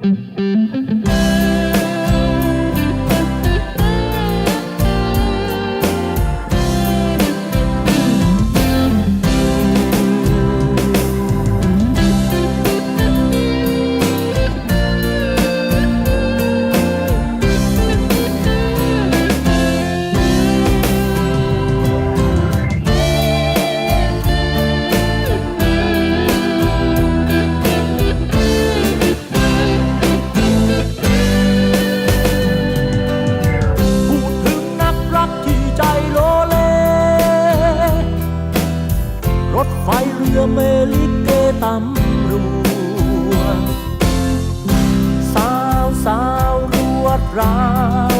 พู ไฟเรือเมลิเกตำรวจสาวสาวรวดราว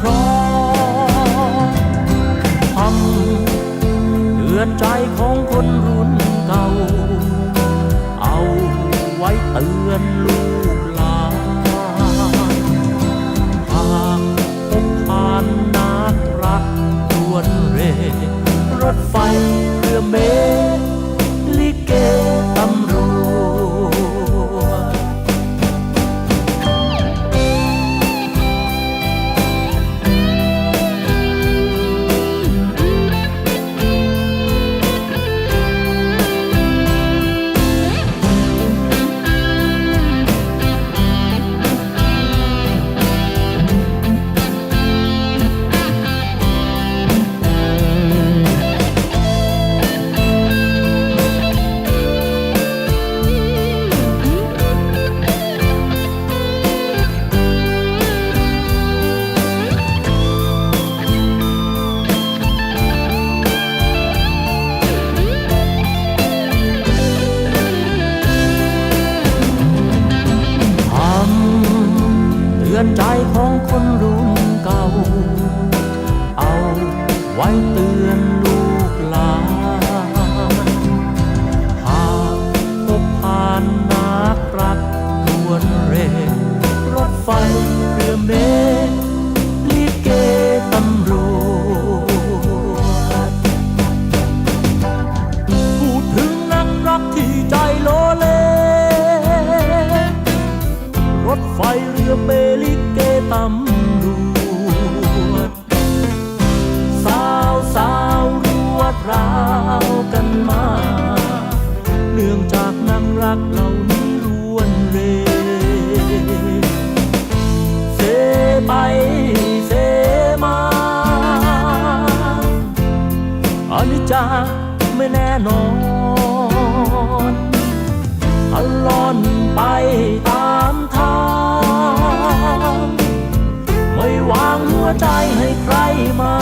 ครองทำเตือนใจของคนรุ่นเก่า เอาไว้เตือนลูกหลานหากพบผ่านนักรักดวนเรรถไฟเรือเม ว้เตือนลูกหลานหากพบผ่านนักรักดวนเรรถไฟเรือเมลิเกตำรวจพูดถึงนักรักที่ใจโลเล รถไฟเรือเมลิเกตำ รักเหล่านี้ล้วนเรเซไปเซมาอนนี้จาไม่แน่นอนตลอนไปตามทางไม่วางหัวใจให้ใครมา